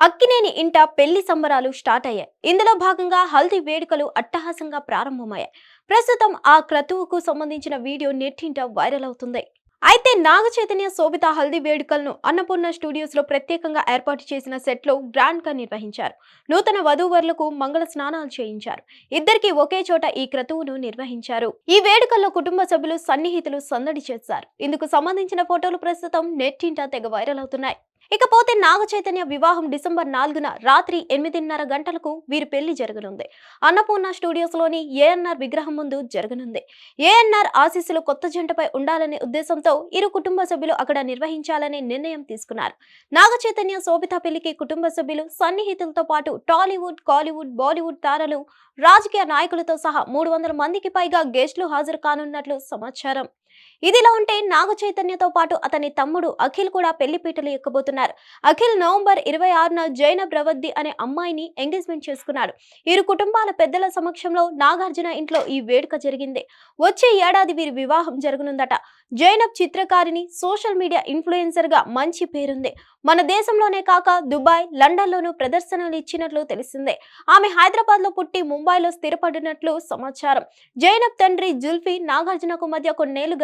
అక్కినేని ఇంట పెళ్ళి సంబరాలు స్టార్ట్ అయ్యాయి. ఇందులో భాగంగా హల్దీ వేడుకలు అట్టహాసంగా ప్రారంభమయ్యాయి. ప్రస్తుతం ఆ క్రతువుకు సంబంధించిన వీడియో నెట్టింట వైరల్ అవుతుంది. అయితే నాగ చైతన్య శోభిత హల్దీ వేడుకలను అన్నపూర్ణ స్టూడియోస్లో ప్రత్యేకంగా ఏర్పాటు చేసిన సెట్లో గ్రాండ్గా నిర్వహించారు. నూతన వధూవరులకు మంగళ స్నానాలు చేయించారు. ఇద్దరికి ఒకే చోట ఈ క్రతువును నిర్వహించారు. ఈ వేడుకల్లో కుటుంబ సభ్యులు సన్నిహితులు సందడి చేశారు. ఇందుకు సంబంధించిన ఫోటోలు ప్రస్తుతం నెట్టింట తెగ వైరల్ అవుతున్నాయి. ఇకపోతే నాగ చైతన్య వివాహం డిసెంబర్ నాలుగున రాత్రి ఎనిమిదిన్నర గంటలకు వీరి పెళ్ళి జరగనుంది. అన్నపూర్ణ స్టూడియోస్లోని ఏఎన్ఆర్ విగ్రహం ముందు జరగనుంది. ఏఎన్ఆర్ ఆశీస్సులు కొత్త జంటపై ఉండాలనే ఉద్దేశంతో ఇరు కుటుంబ సభ్యులు అక్కడ నిర్వహించాలనే నిర్ణయం తీసుకున్నారు. నాగ చైతన్య శోభిత పెళ్ళికి కుటుంబ సభ్యులు సన్నిహితులతో పాటు టాలీవుడ్ కాలీవుడ్ బాలీవుడ్ తారలు రాజకీయ నాయకులతో సహా మూడు వందల మందికి పైగా గెస్టులు హాజరు కానున్నట్లు సమాచారం. ఇదిలా ఉంటే నాగ చైతన్యతో పాటు అతని తమ్ముడు అఖిల్ కూడా పెళ్ళి పీటలు ఎక్కబోతున్నారు. అఖిల్ నవంబర్ ఇరవై ఆరున జైనబ్ ప్రవద్ది అనే అమ్మాయిని ఎంగేజ్మెంట్ చేసుకున్నాడు. ఇరు కుటుంబాల పెద్దల సమక్షంలో నాగార్జున ఇంట్లో ఈ వేడుక జరిగింది. వచ్చే ఏడాది వీరి వివాహం జరగనుందట. జైనబ్ చిత్రకారిని సోషల్ మీడియా ఇన్ఫ్లుయెన్సర్గా మంచి పేరుంది. మన దేశంలోనే కాక దుబాయ్ లండన్లోనూ ప్రదర్శనలు ఇచ్చినట్లు తెలిసిందే. ఆమె హైదరాబాద్లో పుట్టి ముంబైలో స్థిరపడినట్లు సమాచారం. జైనబ్ తండ్రి జుల్ఫీ నాగార్జునకు మధ్య కొన్నేళ్ళుగా